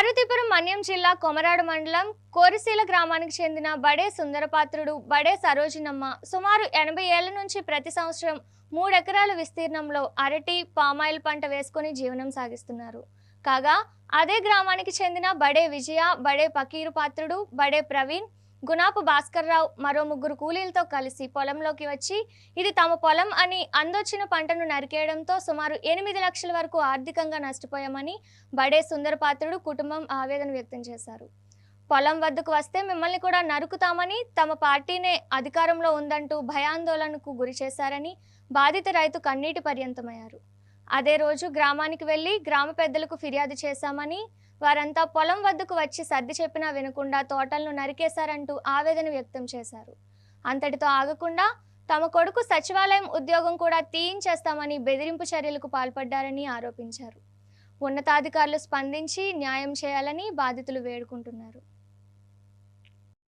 పార్వతీపురం మన్యం జిల్లా కొమరాడు మండలం కోరిశీల గ్రామానికి చెందిన బడే సుందరపాత్రుడు బడే సరోజినమ్మ సుమారు ఎనభై ఏళ్ళ నుంచి ప్రతి సంవత్సరం మూడెకరాల విస్తీర్ణంలో అరటి పామాయిల్ పంట వేసుకుని జీవనం సాగిస్తున్నారు. కాగా అదే గ్రామానికి చెందిన బడే విజయ బడే పకీరు పాత్రుడు బడే ప్రవీణ్ గుణాపు భాస్కర్రావు మరో ముగ్గురు కూలీలతో కలిసి పొలంలోకి వచ్చి ఇది తమ పొలం అని అందొచ్చిన పంటను నరికేయడంతో సుమారు ఎనిమిది లక్షల వరకు ఆర్థికంగా నష్టపోయామని బడే సుందరపాత్రుడు కుటుంబం ఆవేదన వ్యక్తం చేశారు. పొలం వద్దకు వస్తే మిమ్మల్ని కూడా నరుకుతామని తమ పార్టీనే అధికారంలో ఉందంటూ భయాందోళనకు గురి చేశారని బాధిత రైతు కన్నీటి పర్యంతమయ్యారు. అదే రోజు గ్రామానికి వెళ్ళి గ్రామ పెద్దలకు ఫిర్యాదు చేశామని వారంతా పొలం వద్దకు వచ్చి సర్ది చెప్పినా వినకుండా తోటలను నరికేశారంటూ ఆవేదన వ్యక్తం చేశారు. అంతటితో ఆగకుండా తమ కొడుకు సచివాలయం ఉద్యోగం కూడా తీయించేస్తామని బెదిరింపు చర్యలకు పాల్పడ్డారని ఆరోపించారు. ఉన్నతాధికారులు స్పందించి న్యాయం చేయాలని బాధితులు వేడుకుంటున్నారు.